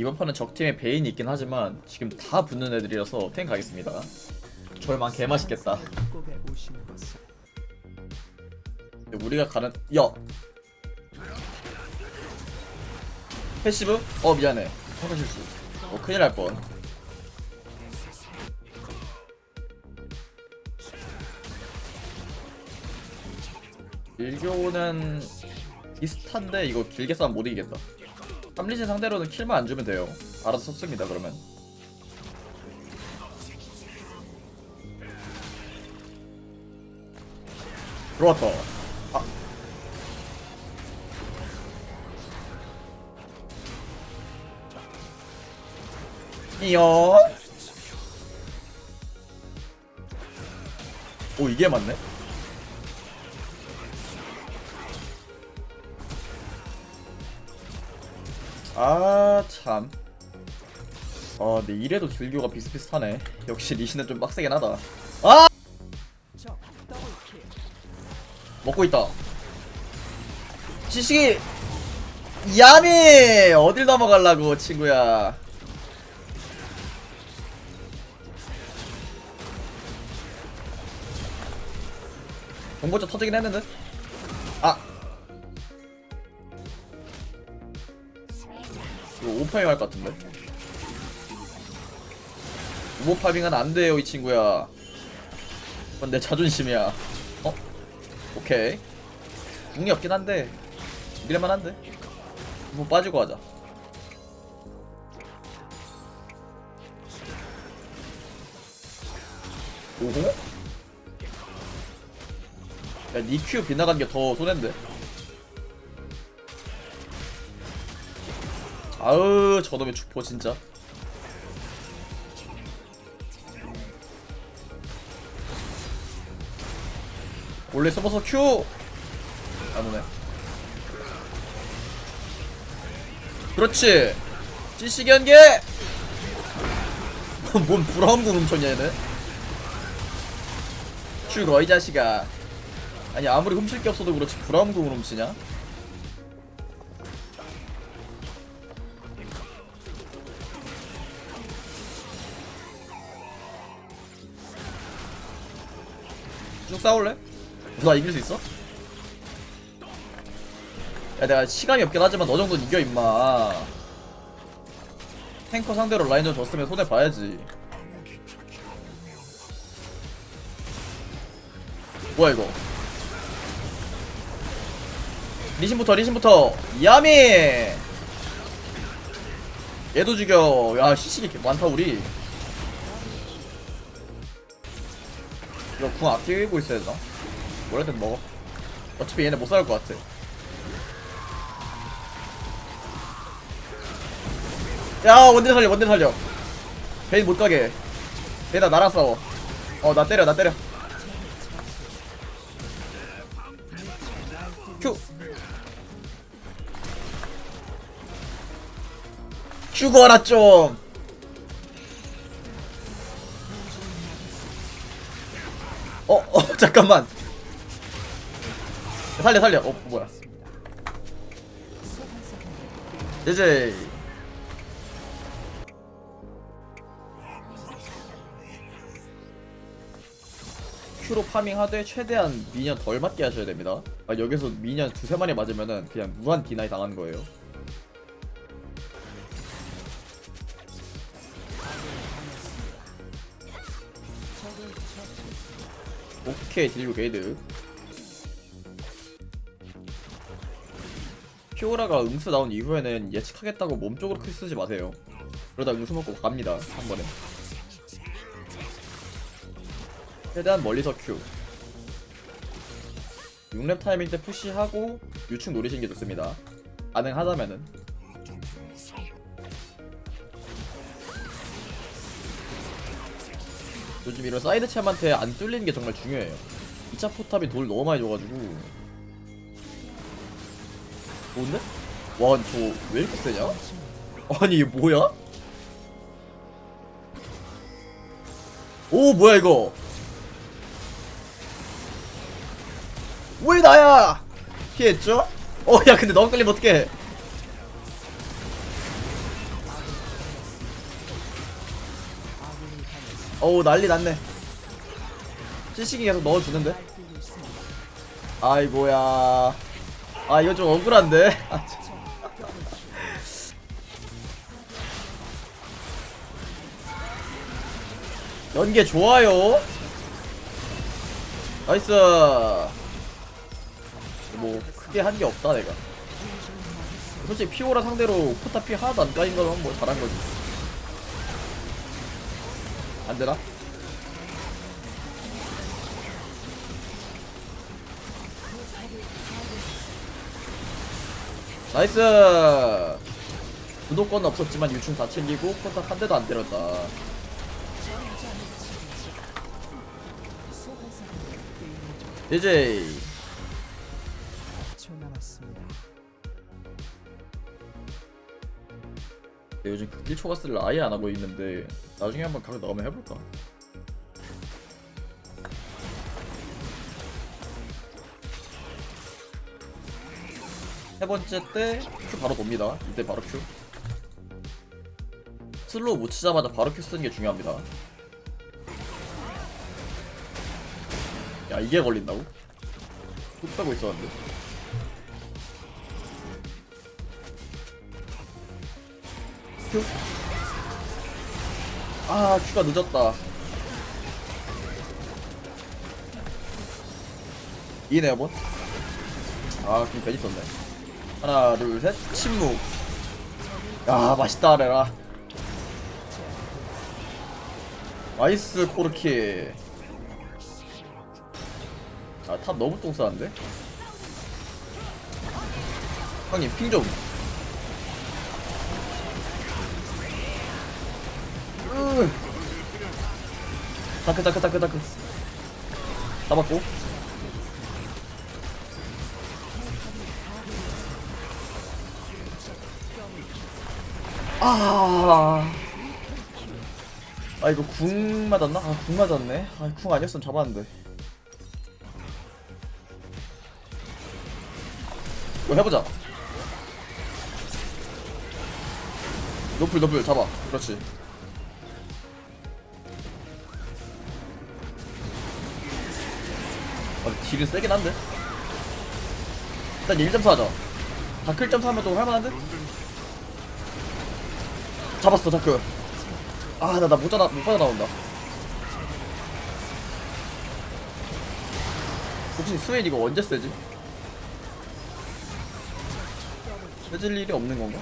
이번 판은 적팀에 베인이 있긴 하지만 지금 다 붙는 애들이라서 탱 가겠습니다. 절망 개맛있겠다. 근데 우리가 가는 야 패시브? 어 미안해. 평가 실수. 어 큰일 날뻔. 일교는 비슷한데 이거 길게 싸면 못 이기겠다 삼리신 상대로는 킬만 안 주면 돼요. 알아서 섞습니다 그러면. 들어왔다. 아. 이요 오 이게 맞네 아 참 아 근데 이래도 질교가 비슷비슷하네 역시 리신은 좀 빡세긴 하다 아 먹고 있다. 지식이 야미 어딜 넘어가려고 친구야. 공보자 터지긴 했는데. 아. 이거 오파밍 할것 같은데. 오버파밍은 안 돼요 이 친구야. 그건 내 자존심이야. 어? 오케이. 궁이 없긴 한데 밀만 한데. 뭐 빠지고 하자. 오호? 야, 니큐 빗나간 게 더 손해인데. 아으, 저놈의 축포 진짜. 원래 서버서 큐! 안 오네. 그렇지! 찌시기 한 개! 뭔 브라운 공 훔쳤냐, 얘네? 큐로, 이 자식아. 아니, 아무리 훔칠 게 없어도 그렇지, 브라운 공을 훔치냐? 쭉 싸울래? 너 이길 수 있어? 야 내가 시간이 없긴 하지만 너 정도는 이겨 임마. 탱커 상대로 라인전 졌으면 손해 봐야지. 뭐야 이거? 리신부터 리신부터. 야미! 얘도 죽여. 야 시식이 많다 우리 이거 궁 아끼고 있어야 되나? 뭐라든 먹어. 어차피 얘네 못 싸울 것 같아. 야 원딜 살려 원딜 살려. 베인 못 가게. 베인아 나랑 싸워. 어 나 때려 나 때려. 큐. 죽어라 좀 어, 어, 잠깐만. 살려, 살려. 어, 뭐야. 이제 큐로 파밍하되 최대한 미니언 덜 맞게 하셔야 됩니다. 아, 여기서 미니언 두세 마리 맞으면은 그냥 무한 디나이 당하는 거예요. 오케이 딜류 게이드. 피오라가 응수 나온 이후에는 예측하겠다고 몸쪽으로 크 쓰지 마세요. 그러다 응수 먹고 갑니다 한 번에. 최대한 멀리서 큐 6렙 타이밍 때 푸시하고 유충 노리시는 게 좋습니다. 가능하다면은 요즘 이런 사이드 챔한테 안 뚫리는 게 정말 중요해요 2차 포탑이 돌 너무 많이 줘가지고 뭔데? 와 저 왜 이렇게 세냐? 아니 이게 뭐야? 오 뭐야 이거 왜 나야 피했죠? 어야 근데 너무 끌리면 어떡해 어우 난리 났네. 찌식이 계속 넣어주는데? 아이고야. 아 이거 좀 억울한데? 아, 참. 연계 좋아요. 나이스. 뭐 크게 한 게 없다 내가. 솔직히 피오라 상대로 포타 피 하나도 안 까인 거면 뭐 잘한 거지 안 되나? 나이스! 구독권 없었지만 유충 다 챙기고 포탑 한 대도 안 때렸다. 초 요즘 극딜 초가스를 아예 안 하고 있는데 나중에 한번 각을 나오면 해볼까? 세 번째 때 Q 바로 돕니다. 이때 바로 Q. 슬로우 못 치자마자 바로 Q 쓰는 게 중요합니다. 야 이게 걸린다고? 뚝 빼고 있었는데. 큐. 아, 큐가 늦었다. 이네요, 뭐? 아, 괜히 썼네. 하나, 둘, 셋, 침묵. 야, 맛있다, 레라. 나이스, 코르키. 아, 탑 너무 똥 싸는데? 형님, 핑 좀. 다크 다크 다크 다크 잡았고 아. 아 이거 궁 맞았나? 아 궁 맞았네. 아 궁 아니었으면 잡았는데. 이거 해보자. 노플 노플 잡아. 그렇지. 아, 딜은 세긴 한데? 일단 1.4 하자. 다클 점수 하면 좀 할만한데? 잡았어, 다크. 아, 나, 나 못, 빠져나온다. 혹시 스웨인 이거 언제 쓰지? 쓰질 일이 없는 건가?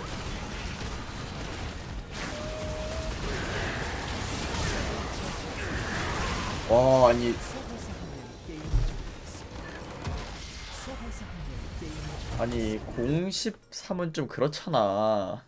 와, 아니, 아니 013은 좀 그렇잖아